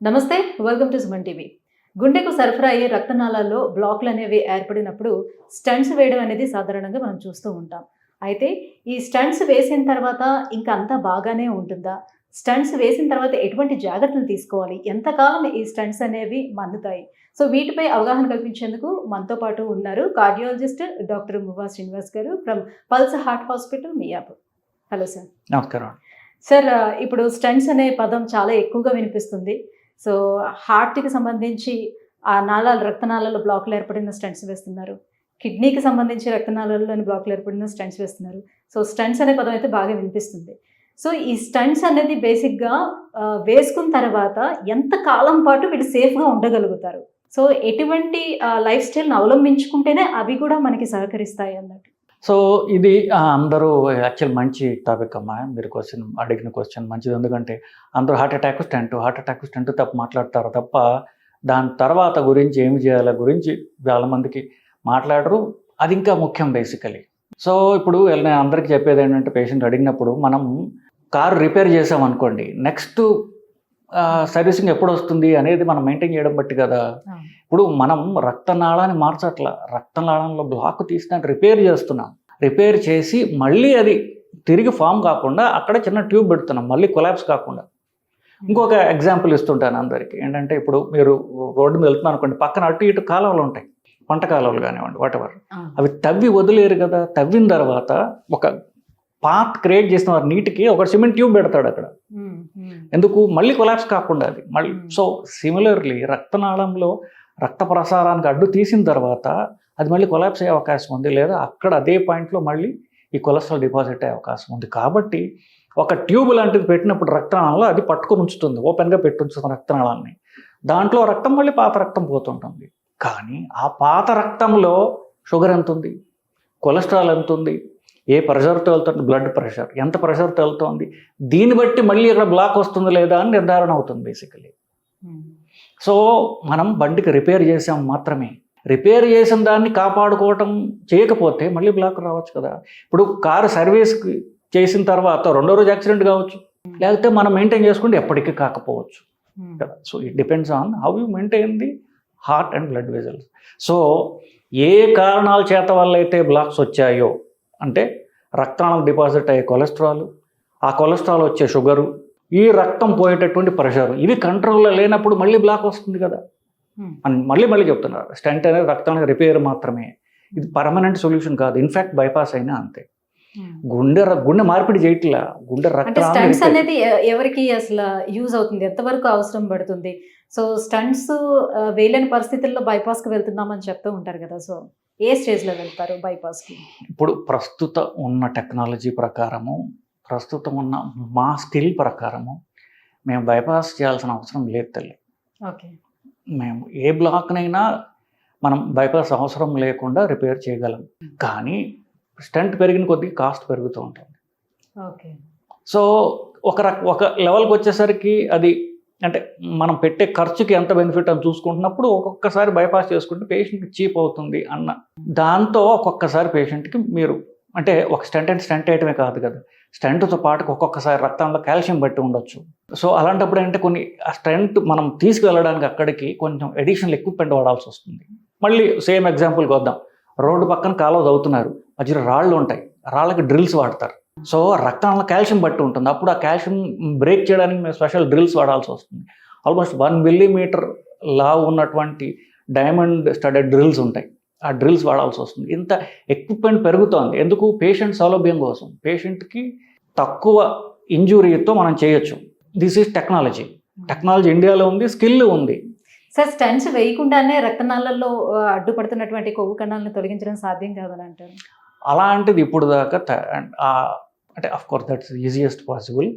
నమస్తే welcome to Suman TV. గుండెకు సరఫరా అయ్యే రక్తనాళాల్లో బ్లాక్లు అనేవి ఏర్పడినప్పుడు స్టంట్స్ వేయడం అనేది సాధారణంగా మనం చూస్తూ ఉంటాం. అయితే ఈ స్టంట్స్ వేసిన తర్వాత ఇంకా అంతా బాగానే ఉంటుందా? స్టంట్స్ వేసిన తర్వాత ఎటువంటి జాగ్రత్తలు తీసుకోవాలి? ఎంతకాలం ఈ స్టంట్స్ అనేవి మన్నుతాయి సో వీటిపై అవగాహన కల్పించేందుకు మనతో పాటు ఉన్నారు cardiologist doctor Muva Srinivas garu from Pulse Heart Hospital Miyapur. Hello sir. నమస్కారం సార్ ఇప్పుడు స్టంట్స్ అనే పదం చాలా ఎక్కువగా వినిపిస్తుంది. సో హార్ట్కి సంబంధించి ఆ నాళాలు రక్తనాళాల్లో బ్లాక్లు ఏర్పడిన స్టంట్స్ వేస్తున్నారు. కిడ్నీకి సంబంధించి రక్తనాళాలలోని బ్లాక్లు ఏర్పడిన స్టంట్స్ వేస్తున్నారు. సో స్టంట్స్ అనే పదం అయితే బాగా వినిపిస్తుంది. సో ఈ స్టంట్స్ అనేది బేసిక్గా వేసుకున్న తర్వాత ఎంత కాలం పాటు వీళ్ళు సేఫ్గా ఉండగలుగుతారు? సో ఎటువంటి లైఫ్ స్టైల్ని అవలంబించుకుంటేనే అవి కూడా మనకి సహకరిస్తాయి అన్నట్టు. సో ఇది అందరూ యాక్చువల్ మంచి టాపిక్ అమ్మా. మీరు క్వశ్చన్ అడిగిన క్వశ్చన్ మంచిది. ఎందుకంటే అందరూ heart attack stent heart attack stent తప్ప మాట్లాడతారు తప్ప దాని తర్వాత గురించి ఏమి చేయాలి గురించి చాలా మందికి మాట్లాడరు. అది ఇంకా ముఖ్యం బేసికలీ. సో ఇప్పుడు నేను అందరికీ చెప్పేది ఏంటంటే పేషెంట్ అడిగినప్పుడు మనం కారు రిపేర్ చేసామనుకోండి నెక్స్ట్ సర్వీసింగ్ ఎప్పుడు వస్తుంది అనేది మనం మెయింటైన్ చేయడం బట్టి కదా. ఇప్పుడు మనం రక్తనాళాన్ని మార్చట్ల. రక్తనాళంలో బ్లాక్ తీసిన రిపేర్ చేస్తున్నాం. రిపేర్ చేసి మళ్ళీ అది తిరిగి ఫామ్ కాకుండా అక్కడ చిన్న ట్యూబ్ పెడుతున్నాం. మళ్ళీ కొలాప్స్ కాకుండా. ఇంకొక ఎగ్జాంపుల్ ఇస్తుంటాను అందరికీ. ఏంటంటే ఇప్పుడు మీరు రోడ్డు మీద వెళ్తున్నారు అనుకోండి పక్కన అటు ఇటు కాలువలు ఉంటాయి. పంట కాలువలు కానివ్వండి వాటెవర్ అవి తవ్వి వదిలేరు కదా. తవ్విన తర్వాత ఒక పాత్ క్రియేట్ చేసిన వారు నీటికి ఒక సిమెంట్ ట్యూబ్ పెడతాడు అక్కడ. ఎందుకు? మళ్ళీ కొలాప్స్ కాకుండా అది. మళ్ళీ సో సిమిలర్లీ రక్తనాళంలో రక్త ప్రసారానికి అడ్డు తీసిన తర్వాత అది మళ్ళీ కొలాప్స్ అయ్యే అవకాశం ఉంది. లేదా అక్కడ అదే పాయింట్లో మళ్ళీ ఈ కొలెస్ట్రాల్ డిపాజిట్ అయ్యే అవకాశం ఉంది. కాబట్టి ఒక ట్యూబ్ లాంటిది పెట్టినప్పుడు రక్తనాళంలో అది పట్టుకొని ఉంచుతుంది. ఓపెన్గా పెట్టి ఉంచుతుంది రక్తనాళాన్ని. దాంట్లో రక్తం మళ్ళీ పాత రక్తం పోతుంటుంది. కానీ ఆ పాత రక్తంలో షుగర్ ఎంత ఉంది కొలెస్ట్రాల్ ఎంత ఉంది ఏ ప్రెషర్తో వెళ్తుంది బ్లడ్ ప్రెషర్ ఎంత ప్రెషర్తో వెళ్తుంది దీన్ని బట్టి మళ్ళీ ఇక్కడ బ్లాక్ వస్తుంది లేదా అని నిర్ధారణ అవుతుంది బేసికలీ. సో మనం బండికి రిపేర్ చేసాం మాత్రమే. రిపేర్ చేసిన దాన్ని కాపాడుకోవటం చేయకపోతే మళ్ళీ బ్లాక్ రావచ్చు కదా. ఇప్పుడు కారు సర్వీస్కి చేసిన తర్వాత రెండో రోజు యాక్సిడెంట్ కావచ్చు. లేకపోతే మనం మెయింటైన్ చేసుకుంటే ఎప్పటికీ కాకపోవచ్చు. ఉమ్. కదా. So it depends on how you maintain the heart and blood vessels so ఏ కారణాల చేత వల్ల అయితే బ్లాక్స్ వచ్చాయో అంటే రక్తాణం డిపాజిట్ అయ్యే కొలెస్ట్రాల్ ఆ కొలెస్ట్రాల్ వచ్చే షుగరు ఈ రక్తం పోయేటటువంటి ప్రెషర్ ఇవి కంట్రోల్లో లేనప్పుడు మళ్ళీ బ్లాక్ వస్తుంది కదా. అని మళ్ళీ మళ్ళీ చెప్తున్నారు స్టెంట్ అనేది రక్తానికి రిపేర్ మాత్రమే ఇది పర్మనెంట్ సొల్యూషన్ కాదు ఇన్ఫాక్ట్ బైపాస్ అయినా అంతే. గుండె గుండె మార్పిడి చేయట్లా గుండె స్టంట్స్ అనేది ఎవరికి అసలు యూజ్ అవుతుంది ఎంతవరకు అవసరం పడుతుంది సో స్టంట్స్ వేయలేని పరిస్థితుల్లో bypass కి వెళ్తున్నామని చెప్తూ ఉంటారు కదా సో ఏ స్టేజ్లో వెళ్తారు bypass కి? ఇప్పుడు ప్రస్తుత ఉన్న టెక్నాలజీ ప్రకారము ప్రస్తుతం ఉన్న మా స్కిల్ ప్రకారము మేము బైపాస్ చేయాల్సిన అవసరం లేదు తల్లి. ఓకే. మేము ఏ బ్లాక్నైనా మనం బైపాస్ అవసరం లేకుండా రిపేర్ చేయగలం. కానీ స్టంట్ పెరిగిన కొద్దీ కాస్ట్ పెరుగుతూ ఉంటుంది. ఓకే. సో ఒక రక ఒక లెవెల్కి వచ్చేసరికి అది అంటే మనం పెట్టే ఖర్చుకి ఎంత బెనిఫిట్ అని చూసుకుంటున్నప్పుడు ఒక్కొక్కసారి బైపాస్ చేసుకుంటే పేషెంట్కి చీప్ అవుతుంది అన్న. దాంతో ఒక్కొక్కసారి పేషెంట్కి మీరు అంటే ఒక స్టెంట్ అండ్ స్టెంట్ వేయటమే కాదు కదా. స్టెంట్తో పాటు ఒక్కొక్కసారి రక్తంలో కాల్షియం బట్టి ఉండొచ్చు. సో అలాంటప్పుడు ఏంటంటే కొన్ని ఆ స్ట్రెంట్ మనం తీసుకువెళ్ళడానికి అక్కడికి కొంచెం అడిషనల్ ఎక్విప్మెంట్ వాడాల్సి వస్తుంది. మళ్ళీ సేమ్ ఎగ్జాంపుల్కి వద్దాం. రోడ్డు పక్కన కాలువ తవ్వుతున్నారు. మధ్యలో రాళ్ళు ఉంటాయి. రాళ్ళకి డ్రిల్స్ వాడతారు. సో రక్తంలో కాల్షియం బట్టి ఉంటుంది. అప్పుడు ఆ కాల్షియం బ్రేక్ చేయడానికి మేము స్పెషల్ డ్రిల్స్ వాడాల్సి వస్తుంది. ఆల్మోస్ట్ వన్ మిల్లీమీటర్ లావ్ ఉన్నటువంటి డైమండ్ స్టడెడ్ డ్రిల్స్ ఉంటాయి. ఆ డ్రిల్స్ వాడాల్సి వస్తుంది. ఇంత ఎక్విప్మెంట్ పెరుగుతోంది. ఎందుకు? పేషెంట్ సౌలభ్యం కోసం. పేషెంట్కి తక్కువ ఇంజురీతో మనం చేయొచ్చు. దిస్ ఈజ్ టెక్నాలజీ టెక్నాలజీ ఇండియాలో ఉంది స్కిల్ ఉంది. సార్ స్టంట్స్ వేయకుండానే రక్తనాళాల్లో అడ్డుపడుతున్నటువంటి కొవ్వు కణాలను తొలగించడం సాధ్యం కాదని అంటారు. అలాంటిది ఇప్పుడు దాకా అంటే of course that's easiest possible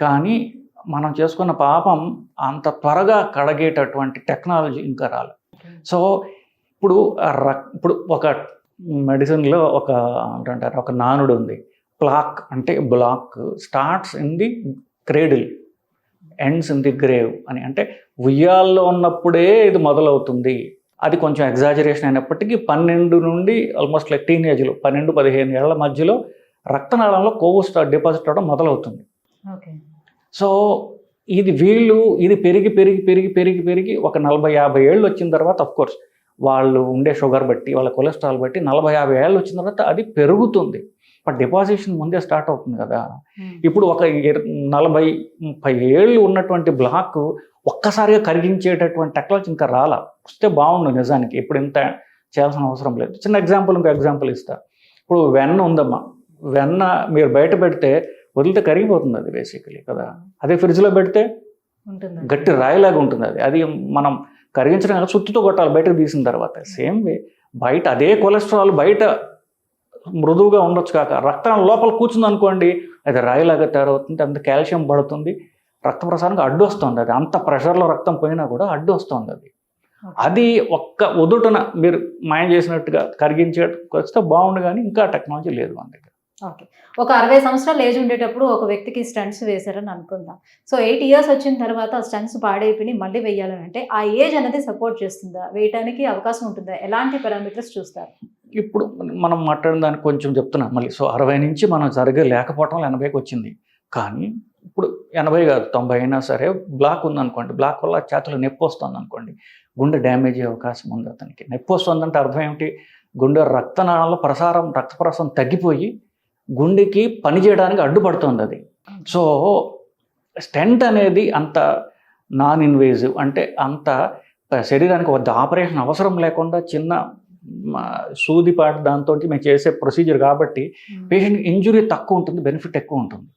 కానీ మనం చేసుకున్న పాపం అంత త్వరగా కడగేటటువంటి టెక్నాలజీ ఇంకా రాలేదు. సో ఇప్పుడు ఆ రక్- ఇప్పుడు ఒక మెడిసిన్లో ఒక ఏంటంటారు ఒక నానుడు ఉంది. ప్లాక్ అంటే block starts in the cradle ends in the grave అని. అంటే ఉయ్యాల్లో ఉన్నప్పుడే ఇది మొదలవుతుంది. అది కొంచెం ఎగ్జాజరేషన్ అయినప్పటికీ పన్నెండు నుండి ఆల్మోస్ట్ లైక్ టీనేజ్లో పన్నెండు పదిహేను ఏళ్ళ మధ్యలో రక్తనాళంలో కొవ్వు డిపాజిట్ అవడం మొదలవుతుంది. సో ఇది వీళ్ళు ఇది పెరిగి పెరిగి పెరిగి పెరిగి పెరిగి ఒక నలభై యాభై ఏళ్ళు వచ్చిన తర్వాత కోర్స్ వాళ్ళు ఉండే షుగర్ బట్టి వాళ్ళ కొలెస్ట్రాల్ బట్టి నలభై యాభై ఏళ్ళు వచ్చిన తర్వాత అది పెరుగుతుంది. బట్ డిపాజిషన్ ముందే స్టార్ట్ అవుతుంది కదా. ఇప్పుడు ఒక నలభై ముప్పై ఏళ్ళు ఉన్నటువంటి బ్లాక్ ఒక్కసారిగా కరిగించేటటువంటి టెక్నాలజీ ఇంకా రాలా. వస్తే బాగుండు నిజానికి. ఇప్పుడు ఇంత చేయాల్సిన అవసరం లేదు. చిన్న ఎగ్జాంపుల్ ఇంకో ఎగ్జాంపుల్ ఇస్తా. ఇప్పుడు వెన్న ఉందమ్మా. వెన్న మీరు బయట పెడితే వదిలితే కరిగిపోతుంది అది బేసికలీ కదా. అదే ఫ్రిడ్జ్లో పెడితే గట్టి రాయిలాగా ఉంటుంది అది. అది మనం కరిగించడం కాదు, సుత్తితో కొట్టాలి బయటకు తీసిన తర్వాత. సేమ్ వే బయట అదే కొలెస్ట్రాల్ బయట మృదువుగా ఉండొచ్చు కాక రక్తం లోపల కూర్చుంది అనుకోండి అది రాయిలాగా తయారవుతుంది అంత కాల్షియం పడుతుంది రక్త ప్రసారానికి అడ్డు వస్తుంది అది. అంత ప్రెషర్లో రక్తం పోయినా కూడా అడ్డు వస్తుంది అది. అది ఒక్క ఉదుటన మీరు మాయం చేసినట్టుగా కరిగించే వస్తే బాగుండు కానీ ఇంకా టెక్నాలజీ లేదు మన దగ్గర. ఓకే. ఒక అరవై సంవత్సరాలు ఏజ్ ఉండేటప్పుడు ఒక వ్యక్తికి స్టంట్స్ వేశారని అనుకుందాం. సో ఎయిట్ ఇయర్స్ వచ్చిన తర్వాత ఆ స్టంట్స్ పాడైపోయి మళ్ళీ వేయాలని అంటే ఆ ఏజ్ అనేది సపోర్ట్ చేస్తుందా? వేయడానికి అవకాశం ఉంటుందా? ఎలాంటి పారామీటర్స్ చూస్తారు? ఇప్పుడు మనం మాట్లాడిన దానికి కొంచెం చెప్తున్నాం మళ్ళీ సో అరవై నుంచి మనం సరిగ్గా లేకపోవటం ఎనభైకి వచ్చింది. కానీ ఇప్పుడు ఎనభై కాదు తొంభై అయినా సరే బ్లాక్ ఉందనుకోండి బ్లాక్ వల్ల చేతులు నొప్పి వస్తుంది అనుకోండి గుండె డ్యామేజ్ అయ్యే అవకాశం ఉంది అతనికి. నొప్పి వస్తుందంటే అర్థం ఏమిటి? గుండె రక్తనాళాల ప్రసారం రక్త ప్రసారం తగ్గిపోయి గుండెకి పని చేయడానికి అడ్డుపడుతుంది అది. సో స్టెంట్ అనేది అంత నాన్ ఇన్వేజివ్ అంటే అంత శరీరానికి ఒక ఆపరేషన్ అవసరం లేకుండా చిన్న సూదిపాటు దాంతో మేము చేసే ప్రొసీజర్ కాబట్టి పేషెంట్ ఇంజురీ తక్కువ ఉంటుంది బెనిఫిట్ ఎక్కువ ఉంటుంది.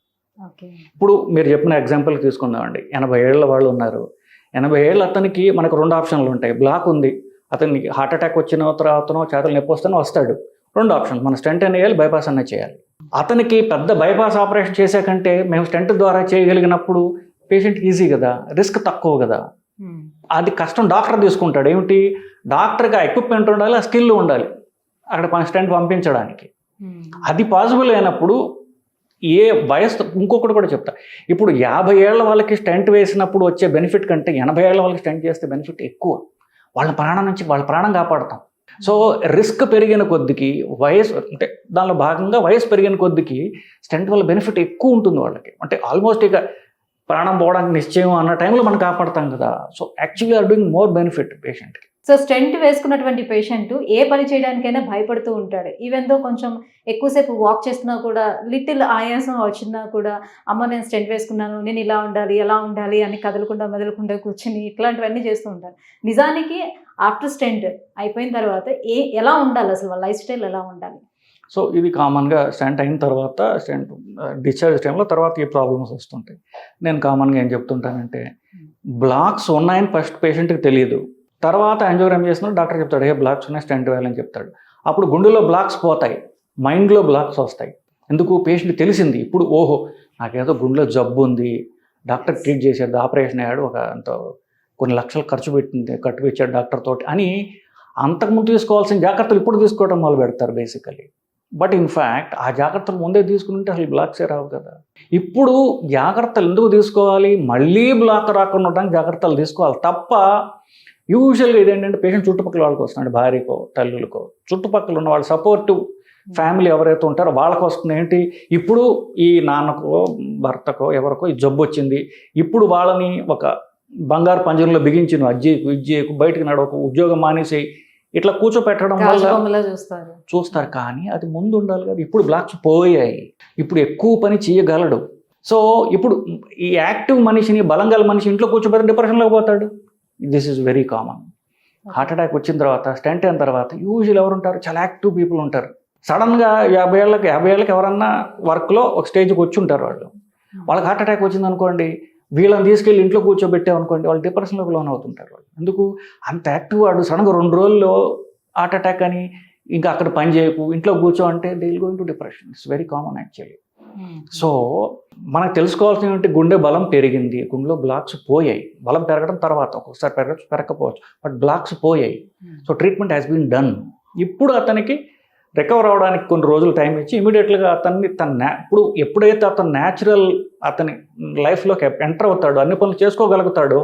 ఇప్పుడు మీరు చెప్పిన ఎగ్జాంపుల్ తీసుకుందామండి. ఎనభై ఏళ్ళ వాళ్ళు ఉన్నారు. ఎనభై ఏళ్ళు అతనికి మనకు రెండు ఆప్షన్లు ఉంటాయి. బ్లాక్ ఉంది. అతనికి హార్ట్ అటాక్ వచ్చిన తర్వాతనో చేతులు నొప్పి వస్తేనో వస్తాడు. రెండు ఆప్షన్ మన స్టెంట్ అనే వేయాలి బైపాస్ అనే చేయాలి. అతనికి పెద్ద బైపాస్ ఆపరేషన్ చేసే కంటే మేము స్టెంట్ ద్వారా చేయగలిగినప్పుడు పేషెంట్కి ఈజీ కదా రిస్క్ తక్కువ కదా. అది కష్టం డాక్టర్ తీసుకుంటాడు. ఏమిటి? డాక్టర్కి ఆ ఎక్విప్మెంట్ ఉండాలి ఆ స్కిల్ ఉండాలి. అక్కడ స్టెంట్ పంపించడానికి. అది పాసిబుల్ అయినప్పుడు ఏ వయసు ఇంకొకటి కూడా చెప్తా. ఇప్పుడు యాభై ఏళ్ళ వాళ్ళకి స్టెంట్ వేసినప్పుడు వచ్చే బెనిఫిట్ కంటే ఎనభై ఏళ్ళ వాళ్ళకి స్టెంట్ చేస్తే బెనిఫిట్ ఎక్కువ. వాళ్ళ ప్రాణం నుంచి వాళ్ళ ప్రాణం కాపాడతాం. సో రిస్క్ పెరిగిన కొద్దికి వయసు అంటే దానిలో భాగంగా వయసు పెరిగిన కొద్దికి స్టెంట్ వల్ల బెనిఫిట్ ఎక్కువ ఉంటుంది వాళ్ళకి. అంటే ఆల్మోస్ట్ ఇక ప్రాణం పోవడానికి నిశ్చయం అన్న టైంలో మనం కాపాడతాం కదా. So actually are doing more benefit పేషెంట్కి. సో స్టెంట్ వేసుకున్నటువంటి పేషెంట్ ఏ పని చేయడానికైనా భయపడుతూ ఉంటాడు. ఈవెన్ దో కొంచెం ఎక్కువసేపు వాక్ చేస్తున్నా కూడా లిటిల్ ఆయాసం వచ్చినా కూడా అమ్మ నేను స్టెంట్ వేసుకున్నాను నేను ఇలా ఉండాలి ఎలా ఉండాలి అని కదలకుండా మెదలకుండా కూర్చుని ఇట్లాంటివన్నీ చేస్తూ ఉంటారు. నిజానికి ఆఫ్టర్ స్టెంట్ అయిపోయిన తర్వాత ఏ ఎలా ఉండాలి అసలు? వాళ్ళ లైఫ్ స్టైల్ ఎలా ఉండాలి? సో ఇది కామన్గా స్టెంట్ అయిన తర్వాత స్టెంట్ డిశ్చార్జ్ టైంలో తర్వాత ఈ ప్రాబ్లమ్స్ వస్తుంటాయి. నేను కామన్గా ఏం చెప్తుంటానంటే బ్లాక్స్ ఉన్నాయని ఫస్ట్ పేషెంట్కి తెలియదు తర్వాత యాంజియోగ్రామ్ చేసినప్పుడు డాక్టర్ చెప్తాడు ఏ బ్లాక్స్ ఉన్నాయి స్టెంట్ వేయాలని చెప్తాడు. అప్పుడు గుండెలో బ్లాక్స్ పోతాయి మైండ్లో బ్లాక్స్ వస్తాయి. ఎందుకు? పేషెంట్ తెలిసింది. ఇప్పుడు ఓహో నాకేదో గుండెలో జబ్బు ఉంది. డాక్టర్ ట్రీట్ చేశాడు ఆపరేషన్ అయ్యాడు ఒక అంత కొన్ని లక్షలు ఖర్చు పెట్టింది కట్టు పెట్టాడు డాక్టర్ తోటి అని అంతకుముందు తీసుకోవాల్సిన జాగ్రత్తలు ఇప్పుడు తీసుకోవడం మొదలు పెడతారు బేసికలీ బట్ ఇన్ఫ్యాక్ట్ ఆ జాగ్రత్తలు ముందే తీసుకుంటే అసలు బ్లాక్సే రావు కదా. ఇప్పుడు జాగ్రత్తలు ఎందుకు తీసుకోవాలి? మళ్ళీ బ్లాక్ రాకుండా ఉండడానికి జాగ్రత్తలు తీసుకోవాలి తప్ప యూజువల్గా ఇదేంటంటే పేషెంట్ చుట్టుపక్కల వాళ్ళకి వస్తున్నాడు భార్యకో తల్లులకో. చుట్టుపక్కల ఉన్న వాళ్ళ సపోర్టివ్ ఫ్యామిలీ ఎవరైతే ఉంటారో వాళ్ళకి వస్తుంది. ఏంటి? ఇప్పుడు ఈ నాన్నకో భర్తకో ఎవరికో ఈ జబ్బు వచ్చింది. ఇప్పుడు వాళ్ళని ఒక బంగారు పంజరంలో బిగించి నువ్వు అజ్జేకు ఇజ్జేకు బయటకు నడవకు ఉద్యోగం మానేసి ఇట్లా కూర్చోపెట్టడం వల్ల చూస్తారు. చూస్తారు. కానీ అది ముందు ఉండాలి కదా. ఇప్పుడు బ్లాక్స్ పోయాయి. ఇప్పుడు ఎక్కువ పని చేయగలడు. సో ఇప్పుడు ఈ యాక్టివ్ మనిషిని బలం గల మనిషి ఇంట్లో కూర్చోబెట్టి డిప్రెషన్లోకి పోతాడు. This is very common heart attack వచ్చిన తర్వాత స్టెంట్ అయిన తర్వాత యూజువల్ ఎవరు ఉంటారు? చాలా యాక్టివ్ పీపుల్ ఉంటారు. సడన్గా యాభై ఏళ్ళకి యాభై ఏళ్ళకి ఎవరన్నా వర్క్లో ఒక స్టేజ్కి వచ్చి ఉంటారు వాళ్ళు. వాళ్ళకి హార్ట్ అటాక్ వచ్చింది అనుకోండి వీళ్ళని తీసుకెళ్ళి ఇంట్లో కూర్చోబెట్టామనుకోండి వాళ్ళు డిప్రెషన్లోకి లోన్ అవుతుంటారు వాళ్ళు. ఎందుకు? అంత యాక్టివ్ వాడు సడన్గా రెండు రోజుల్లో హార్ట్ అటాక్ అని ఇంకా అక్కడ పని చేయకు ఇంట్లో కూర్చో అంటే will going to depression it's very common actually so మనకు తెలుసుకోవాల్సిన ఏంటి గుండె బలం పెరిగింది. గుండెలో బ్లాక్స్ పోయాయి. బలం పెరగడం తర్వాత ఒక్కొక్కసారి పెరగచ్చు పెరగకపోవచ్చు బట్ బ్లాక్స్ పోయాయి. So treatment has been done ఇప్పుడు అతనికి రికవర్ అవడానికి కొన్ని రోజులు టైం ఇచ్చి ఇమీడియట్గా అతన్ని తన ఇప్పుడు ఎప్పుడైతే అతను న్యాచురల్ అతని లైఫ్లోకి ఎంటర్ అవుతాడో అన్ని పనులు చేసుకోగలుగుతాడో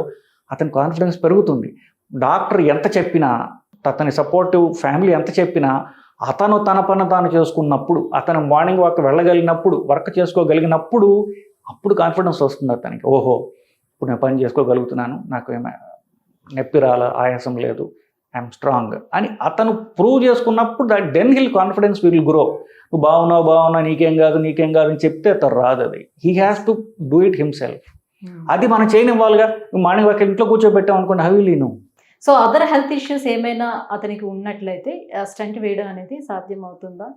అతని కాన్ఫిడెన్స్ పెరుగుతుంది. డాక్టర్ ఎంత చెప్పినా అతని సపోర్టివ్ ఫ్యామిలీ ఎంత చెప్పినా అతను తన పని తాను చేసుకున్నప్పుడు అతను మార్నింగ్ వాక్ వెళ్ళగలిగినప్పుడు వర్క్ చేసుకోగలిగినప్పుడు అప్పుడు కాన్ఫిడెన్స్ వస్తుంది అతనికి. ఓహో ఇప్పుడు నేను పని చేసుకోగలుగుతున్నాను నాకు ఏమైనా నొప్పి రాల ఆయాసం లేదు ఐఎమ్ స్ట్రాంగ్ అని అతను ప్రూవ్ చేసుకున్నప్పుడు that then heal confidence will grow నువ్వు బాగున్నావు బాగున్నావు నీకేం కాదు నీకేం కాదు అని చెప్తే అతను రాదు అది. He has to do it himself అది మనం చేయనివ్వాలిగా. నువ్వు మార్నింగ్ వాకి ఇంట్లో కూర్చోబెట్టాం అనుకోండి హవి లీను సో అదర్ హెల్త్ ఇష్యూస్ ఏమైనా అతనికి ఉన్నట్లయితే స్టంట్ వేయడం అనేది సాధ్యం అవుతుందా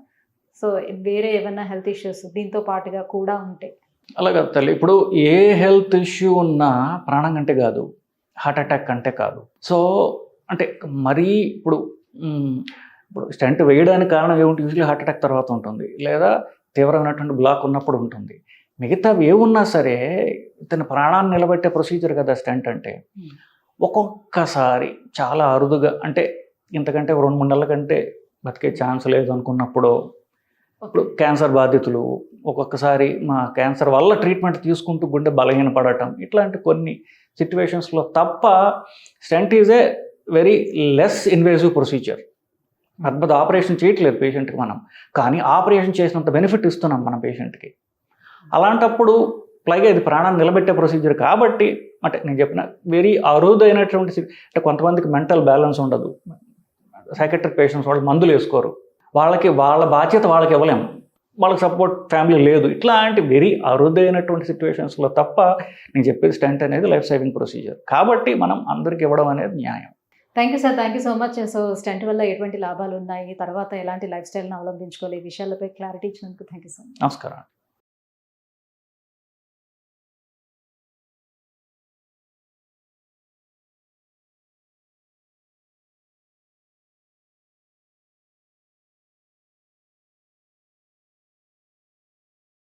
సో వేరే ఏమైనా హెల్త్ ఇష్యూస్ దీంతో పాటుగా కూడా ఉంటాయి అలాగే తల్లి ఇప్పుడు ఏ హెల్త్ ఇష్యూ ఉన్నా ప్రాణం కంటే కాదు హార్ట్ అటాక్ కంటే కాదు. సో అంటే మరీ ఇప్పుడు ఇప్పుడు స్టంట్ వేయడానికి కారణం ఏమిటి యూజువల్లీ హార్ట్ అటాక్ తర్వాత ఉంటుంది లేదా తీవ్రమైనటువంటి బ్లాక్ ఉన్నప్పుడు ఉంటుంది. మిగతావి ఏమున్నా సరే ఇతని ప్రాణాన్ని నిలబెట్టే ప్రొసీజర్ కదా స్టంట్ అంటే. ఒక్కొక్కసారి చాలా అరుదుగా అంటే ఇంతకంటే రెండు మూడు నెలల కంటే బతికే ఛాన్స్ లేదు అనుకున్నప్పుడు ఇప్పుడు క్యాన్సర్ బాధితులు ఒక్కొక్కసారి మా క్యాన్సర్ వల్ల ట్రీట్మెంట్ తీసుకుంటూ గుండె బలహీనపడటం ఇట్లాంటి కొన్ని సిచ్యువేషన్స్లో తప్ప stent is a very less invasive procedure. అద్భుత ఆపరేషన్ చేయట్లేదు పేషెంట్కి మనం కానీ ఆపరేషన్ చేసినంత బెనిఫిట్ ఇస్తున్నాం మన పేషెంట్కి. అలాంటప్పుడు పైగా ఇది ప్రాణాన్ని నిలబెట్టే ప్రొసీజర్ కాబట్టి అంటే నేను చెప్పిన వెరీ అరుదైనటువంటి అంటే కొంతమందికి మెంటల్ బ్యాలెన్స్ ఉండదు. సైకెట్రిక్ పేషెంట్స్ వాళ్ళు మందులు వేసుకోరు. వాళ్ళకి వాళ్ళ బాధ్యత వాళ్ళకి ఇవ్వలేము. వాళ్ళకి సపోర్ట్ ఫ్యామిలీ లేదు. ఇట్లాంటి వెరీ అరుదైనటువంటి సిచ్యువేషన్స్లో తప్ప నేను చెప్పేది స్టెంట్ అనేది లైఫ్ సేవింగ్ ప్రొసీజర్ కాబట్టి మనం అందరికి ఇవ్వడం అనేది న్యాయం. Thank you sir thank you so much so stent వల్ల ఎటువంటి లాభాలు ఉన్నాయి? తర్వాత ఎలాంటి లైఫ్ స్టైల్ని అవలంబించుకోవాలి? ఈ విషయాలపై క్లారిటీ ఇచ్చినందుకు థ్యాంక్ యూ సో మచ్ నమస్కారం.